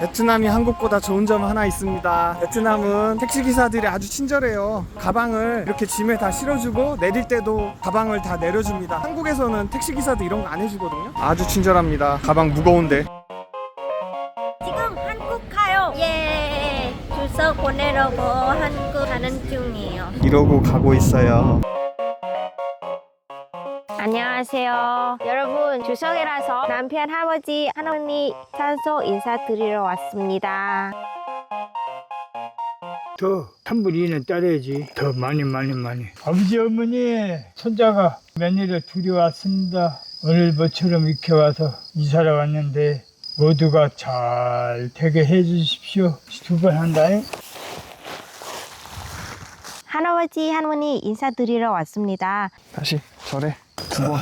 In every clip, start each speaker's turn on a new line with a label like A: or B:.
A: 베트남이 한국보다 좋은 점 하나 있습니다. 베트남은 택시 기사들이 아주 친절해요. 가방을 이렇게 짐에 다 실어주고 내릴 때도 가방을 다 내려줍니다. 한국에서는 택시 기사도 이런 거 안 해주거든요. 아주 친절합니다. 가방 무거운데.
B: 지금 한국 가요. 예. 주소 보내려고 한국 가는 중이에요.
A: 이러고 가고 있어요.
B: 안녕하세요. 여러분, 주석이라서 남편, 할아버지, 할머니 산소 인사드리러 왔습니다.
C: 더 3분의 2는 따라야지 더 많이 많이 많이 아버지 어머니 손자가 며느리를 둘이 왔습니다 오늘 모처럼 이렇게 와서 이사를 왔는데 모두가 잘 되게 해주십시오 두 번 한다잉
B: 할아버지, 할머니 인사드리러 왔습니다.
A: 다시 절에 두 번.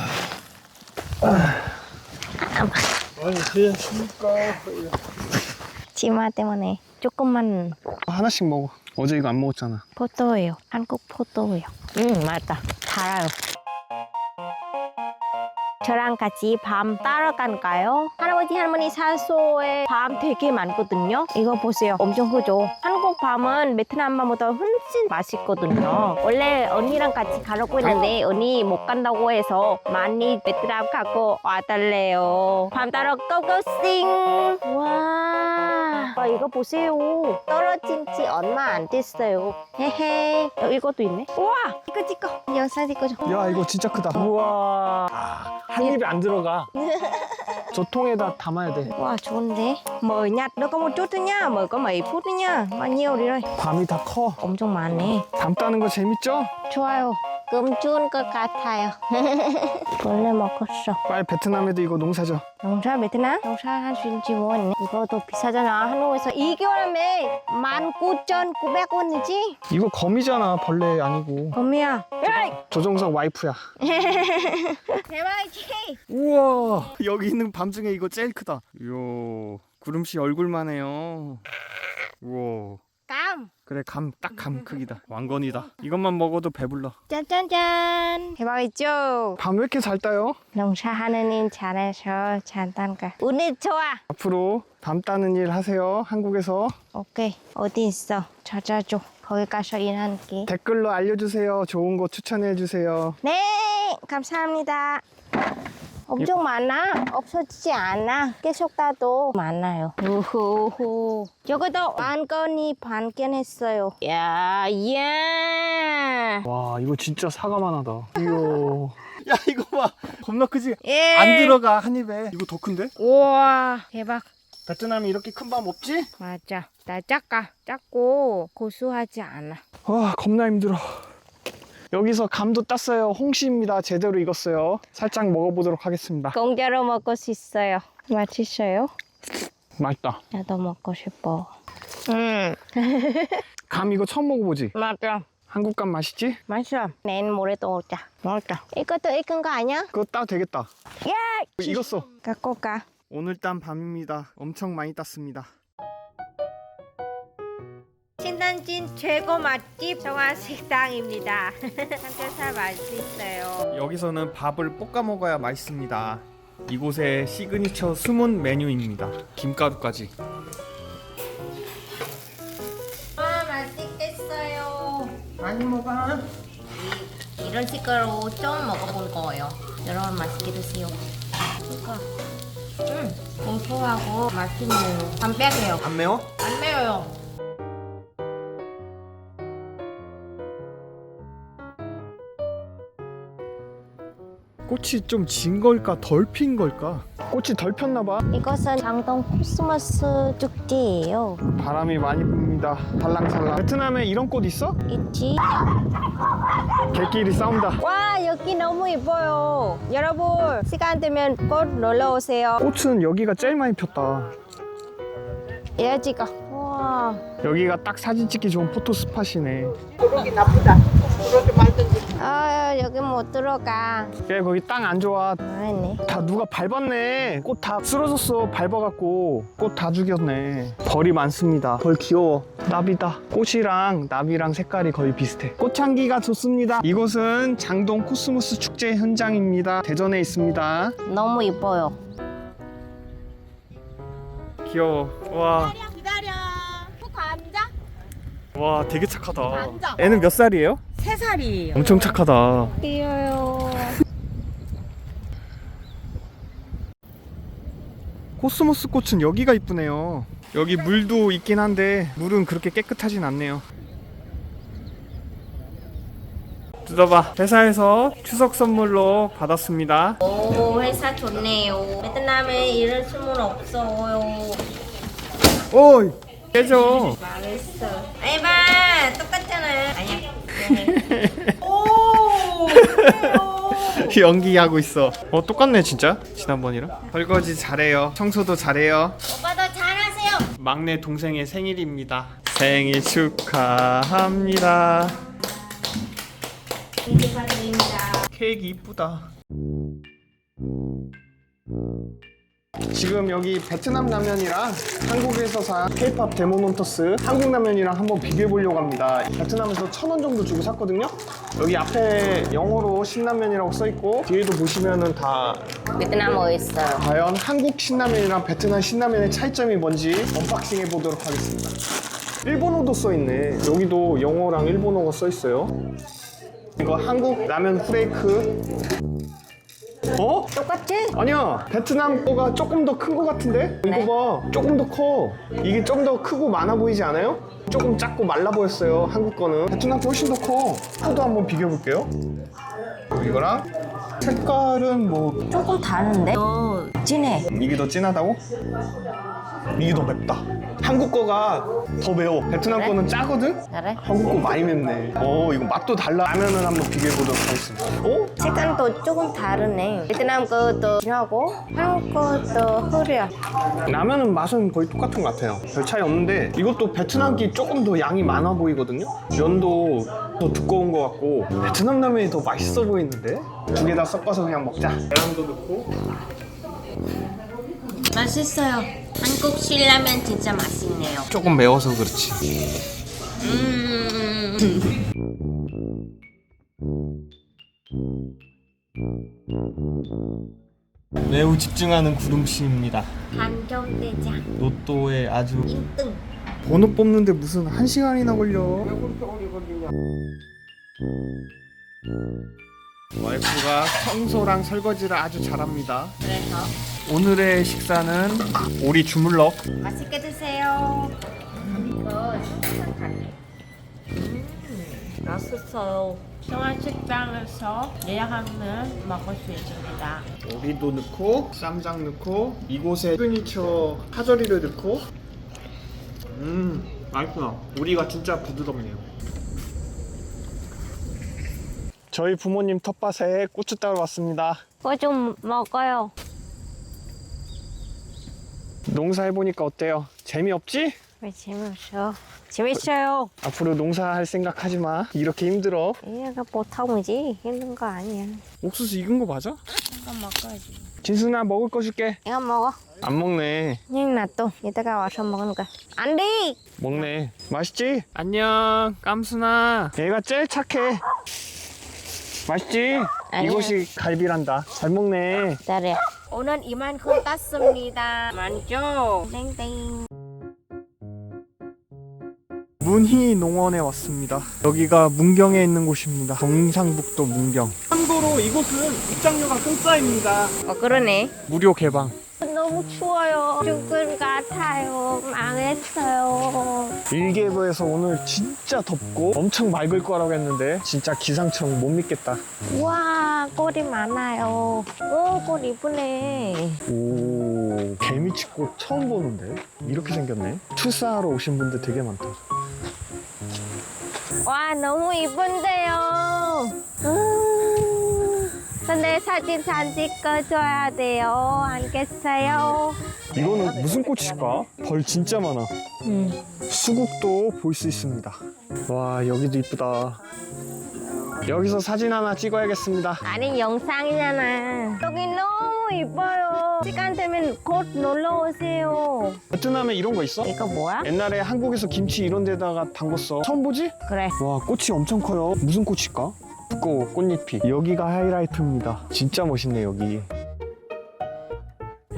C: 많이 드셨습니까?
B: 치마 때문에 조금만
A: 하나씩 먹어. 어제 이거 안 먹었잖아.
B: 포도예요. 한국 포도예요. 음, 맞다. 달아요. 저랑 같이 밤 따라갈까요? 할아버지 할머니 산소에 밤 되게 많거든요. 이거 보세요. 엄청 크죠? 한 국 밤은 베트남 밤보다 훨씬 맛있거든요. 원래 언니랑 같이 가려고 했는데 언니 못 간다고 해서 많이 베트남 가고 와달래요. 밤 따라 고고싱! 와, 와 이거 보세요. 떨어진 지 얼마 안 됐어요. 헤헤. 어, 이것도 있네. 우와, 이거 찍어. 영상 찍어줘.
A: 야 이거 진짜 크다. 우와. 한 입에 안 들어가. 저 통에다 담아야 돼.
B: Wow, 좋은데. Mời nhặt đâu có một chút thôi nha. Mời có mấy phút thôi nha. Bao nhiêu đi rồi?
A: 밤이 다 커.
B: 엄청 많네.
A: 담 따는 거 재밌죠?
B: 좋아요. 금 좋은 것 같아요. 원래 먹었어.
A: 빨리 베트남에도 이거 농사져.
B: 농사 베트남? 농사 할 수 있는지 모르겠네. 이거도 비싸잖아. 한국에서 2개월에 19,900원이지?
A: 이거 거미잖아. 벌레 아니고.
B: 범이야.
A: 조정석 와이프야.
B: 대박이지?
A: 우와. 여기 있는 밤 중에 이거 제일 크다. 이야. 구름씨 얼굴만 해요. 그래 감 딱 감 크기다. 왕건이다. 이것만 먹어도 배불러.
B: 짠짠짠. 대박이죠?
A: 밤 왜 이렇게 잘 따요?
B: 농사하는 일 잘해서 잘단가. 운이 좋아.
A: 앞으로 밤 따는 일 하세요. 한국에서
B: 오케이 어디 있어 찾아줘 거기 가서 일할게
A: 댓글로 알려주세요. 좋은 거 추천해 주세요.
B: 네 감사합니다 엄청 많아 없어지지 않아 계속 따도 많아요 우후후 여기도 완전히 반견했어요 야 예
A: 와 이거 진짜 사과만 하다. 이야. 야 이거 봐. 겁나 크지?
B: 예.
A: 안 들어가 한 입에. 이거 더 큰데?
B: 우와 대박
A: 베트남이 이렇게 큰 밤 없지?
B: 맞아 나 작아 작고 고소하지 않아
A: 와 겁나 힘들어. 여기서 감도 땄어요. 홍시입니다. 제대로 익었어요. 살짝 먹어보도록 하겠습니다.
B: 공짜로 먹을 수 있어요 맛있어요?
A: 맛있다.
B: 나도 먹고 싶어 음
A: 감 이거 처음 먹어보지?
B: 맞아
A: 한국 감 맛있지?
B: 맛있어. 내일 모레 또 오자. 먹자. 이것도 익은 거 아니야?
A: 그거 따도 되겠다.
B: 야!
A: 익었어.
B: 갖고 가.
A: 오늘 딴 밤입니다. 엄청 많이 땄습니다.
B: 신단진 최고 맛집 정화 식당입니다. 삼겹살 맛있어요.
A: 여기서는 밥을 볶아 먹어야 맛있습니다. 이곳의 시그니처 숨은 메뉴입니다. 김가루까지.
B: 아 맛있겠어요.
A: 많이 먹어.
B: 이런 식으로 좀 먹어볼 거예요. 여러분 맛있게 드세요. 그러니까 음 고소하고 맛있네요. 담백해요.
A: 안 매워?
B: 안 매워요.
A: 꽃이 좀 진 걸까 덜 핀 걸까? 꽃이 덜 폈나 봐.
B: 이것은 장동 코스모스 축제예요.
A: 바람이 많이 붑니다. 살랑살랑. 베트남에 이런 꽃 있어?
B: 있지?
A: 개끼리 싸운다.
B: 와 여기 너무 이뻐요 여러분 시간 되면 꼭 놀러 오세요
A: 꽃은 여기가 제일 많이 폈다.
B: 예지가 와
A: 여기가 딱 사진 찍기 좋은 포토 스팟이네.
B: 아 여기 못 들어가
A: 그래 거기 땅 안 좋아.
B: 망했네
A: 다 누가 밟았네. 꽃 다 쓰러졌어. 밟아갖고 꽃 다 죽였네. 벌이 많습니다. 벌 귀여워. 나비다. 꽃이랑 나비랑 색깔이 거의 비슷해. 꽃향기가 좋습니다. 이곳은 장동 코스모스 축제 현장입니다. 대전에 있습니다.
B: 너무 이뻐요
A: 귀여워. 와,
D: 기다려 기다려 꼭 앉아
A: 와, 되게 착하다.
D: 앉아.
A: 애는 몇 살이에요?
D: 세 살이에요
A: 엄청 착하다.
B: 귀여요.
A: 코스모스 꽃은 여기가 이쁘네요. 여기 물도 있긴 한데 물은 그렇게 깨끗하진 않네요. 뜯어봐. 회사에서 추석 선물로 받았습니다.
B: 오 회사 좋네요. 베트남에 이럴 수는 없어요.
A: 오이 깨져.
B: 망했어. 에바 똑같잖아. 아니야.
A: 연기하고 있어. 어 똑같네 진짜 지난번이랑. 설거지 잘해요. 청소도 잘해요.
B: 오빠도 잘하세요.
A: 막내 동생의 생일입니다. 생일 축하합니다.
B: 생일 축하드립니다.
A: 케이크 이쁘다. 지금 여기 베트남 라면이랑 한국에서 산 케이팝 데모논터스 한국 라면이랑 한번 비교해 보려고 합니다. 베트남에서 천 원 정도 주고 샀거든요. 여기 앞에 영어로 신라면이라고 써 있고 뒤에도 보시면은 다
B: 베트남어 있어요.
A: 과연 한국 신라면이랑 베트남 신라면의 차이점이 뭔지 언박싱 해보도록 하겠습니다. 일본어도 써있네. 여기도 영어랑 일본어가 써있어요. 이거 한국 라면 후레이크. 어?
B: 똑같지?
A: 아니야. 베트남 거가 조금 더 큰 거 같은데?
B: 네?
A: 이거 봐. 조금 더 커. 이게 좀 더 크고 많아 보이지 않아요? 조금 작고 말라 보였어요. 한국 거는. 베트남 거 훨씬 더 커. 포도 한번 비교해 볼게요. 이거랑 색깔은 뭐
B: 조금 다른데? 더 진해.
A: 이게 더 진하다고? 이게 더 맵다. 한국 거가 더 매워. 베트남
B: 그래?
A: 거는 짜거든?
B: 그래?
A: 한국 거 많이 맵네. 어, 이거 맛도 달라. 라면을 한번 비교해 보도록 하겠습니다. 어?
B: 색깔도 조금 다르네. 베트남 거도 진하고 한국 거도 흐려.
A: 라면은 맛은 거의 똑같은 것 같아요. 별 차이 없는데 이것도 베트남 기 조금 더 양이 많아 보이거든요. 면도 더 두꺼운 것 같고 베트남 라면이 더 맛있어 보이는데 두 개 다 섞어서 그냥 먹자. 계란도 넣고
B: 맛있어요. 한국 신라면 진짜 맛있네요.
A: 조금 매워서 그렇지.
B: 음.
A: 매우 집중하는 구름씨입니다.
B: 한정대장
A: 로또에 아주
B: 1등.
A: 번호 뽑는데 무슨 한 시간이나 걸려? 와이프가 청소랑 설거지를 아주 잘합니다.
B: 그래서
A: 오늘의 식사는 오리 주물럭.
B: 맛있게 드세요. 이거. 음, 맛있어요. 평안식당에서 예약하면 먹을 수 있습니다.
A: 오리도 넣고 쌈장 넣고 이곳에 시그니처 파절이를 넣고 음 맛있구나. 오리가 진짜 부드럽네요. 저희 부모님 텃밭에 고추 따러 왔습니다.
B: 그거 좀 먹어요.
A: 농사해 보니까 어때요? 재미없지?
B: 왜 재미없어? 재밌어요.
A: 앞으로 농사할 생각 하지 마. 이렇게 힘들어.
B: 이거 보통이지 힘든 거 아니야.
A: 옥수수 익은 거 맞아?
B: 이거 먹어야지.
A: 진순아 먹을 거 줄게.
B: 이거 먹어.
A: 안 먹네.
B: nhưng 놔둬. 이따가 와서 먹는 거야. 안 돼!
A: 먹네. 맛있지? 안녕, 깜순아. 얘가 제일 착해. 맛있지?
B: 아니야.
A: 이것이 갈비란다. 잘 먹네.
B: 기다려. 오늘 이만큼 땄습니다. 많죠? 땡땡.
A: 문희 농원에 왔습니다. 여기가 문경에 있는 곳입니다. 경상북도 문경. 참고로 이곳은 입장료가 공짜입니다.
B: 어, 그러네.
A: 무료 개방.
B: 너무 추워요. 죽을 같아요. 망했어요.
A: 일기예보에서 오늘 진짜 덥고 엄청 맑을 거라고 했는데 진짜 기상청 못 믿겠다.
B: 와, 꽃이 많아요. 오, 꽃 이쁘네.
A: 오 개미치꽃 처음 보는데 이렇게 생겼네. 출사하러 오신 분들 되게 많다.
B: 와, 너무 이쁜데요. 음, 근데 사진 잘 찍어줘야 돼요. 알겠어요?
A: 이거는 무슨 꽃일까? 벌 진짜 많아.
B: 음.
A: 수국도 볼 수 있습니다. 와 여기도 이쁘다. 여기서 사진 하나 찍어야겠습니다.
B: 아니, 영상이잖아. 여기 너무 이뻐요. 시간 되면 곧 놀러 오세요.
A: 베트남에 이런 거 있어?
B: 이거 뭐야?
A: 옛날에 한국에서 김치 이런 데다가 담궜어. 처음 보지?
B: 그래.
A: 와 꽃이 엄청 커요. 무슨 꽃일까? 두꺼워 꽃잎이. 여기가 하이라이트입니다. 진짜 멋있네 여기.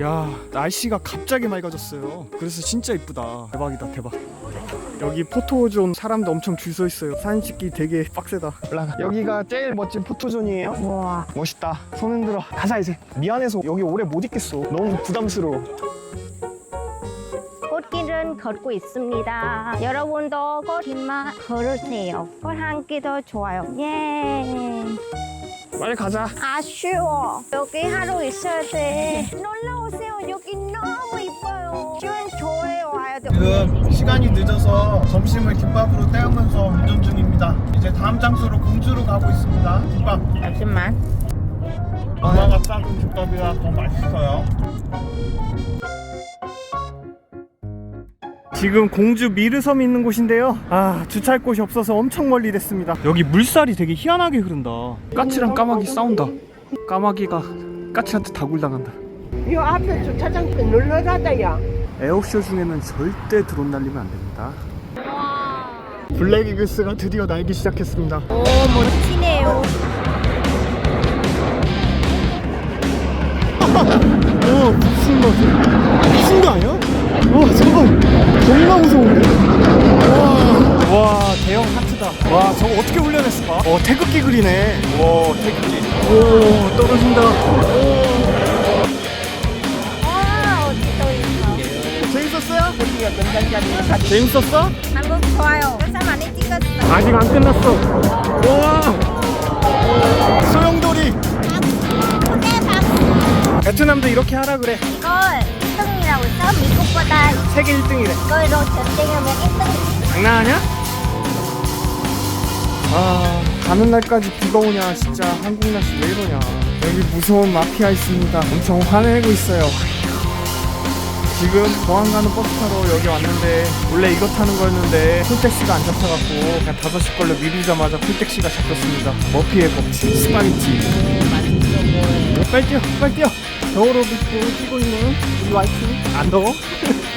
A: 야 날씨가 갑자기 맑아졌어요. 그래서 진짜 이쁘다. 대박이다 대박. 여기 포토존 사람도 엄청 줄 서 있어요. 사진 찍기 되게 빡세다. 올라가. 여기가 제일 멋진 포토존이에요.
B: 우와.
A: 멋있다. 손 흔들어. 가자 이제. 미안해서 여기 오래 못 있겠어. 너무 부담스러워
B: 걷고 있습니다. 여러분도 꽃길만 걸으세요. 꽃 향기 더 좋아요. 예.
A: 빨리 가자
B: 아쉬워. 여기 하루 있어야 돼. 놀러 오세요. 여기 너무 이뻐요. 지금 좋아요. 와야 돼.
A: 지금 시간이 늦어서 점심을 김밥으로 때우면서 운전 중입니다 이제 다음 장소로 공주로 가고 있습니다 김밥
B: 잠시만.
A: 엄마가 싸준 김밥이라 더 맛있어요 지금 공주 미르섬이 있는 곳인데요. 아 주차할 곳이 없어서 엄청 멀리 됐습니다. 여기 물살이 되게 희한하게 흐른다. 까치랑 까마귀 싸운다. 까마귀가 까치한테 다굴당한다.
E: 요 앞에 주차장 눌러라다야.
A: 에어쇼 중에는 절대 드론 날리면 안 됩니다. 블랙 이글스가 드디어 날기 시작했습니다.
B: 오, 멋지
A: 어 태극기 그리네 와 태극기 오 떨어진다
B: 와, 어디도 있어.
A: 재밌었어요? 재밌었어?
B: 한국 좋아요. 영상 많이 찍었어.
A: 아직 안 끝났어 와 소용돌이 베트남도 이렇게 하라 그래
B: 이걸 1등이라고 써? 미국보다
A: 세계 1등이래
B: 이걸로 전쟁하면 1등.
A: 장난하냐? 아 가는 날까지 비가 오냐 진짜 한국 날씨 왜 이러냐. 여기 무서운 마피아 있습니다. 엄청 화내고 있어요. 지금 공항 가는 버스 타러 여기 왔는데 원래 이거 타는 거였는데 풀택시가 안 잡혀갖고 그냥 5시 걸로 미루자마자 풀택시가 잡혔습니다. 머피의 법칙 스파게티. 빨리 뛰어 빨리 뛰어. 겨울 옷 입고 뛰고 있는 우리 와이프. 안 더워?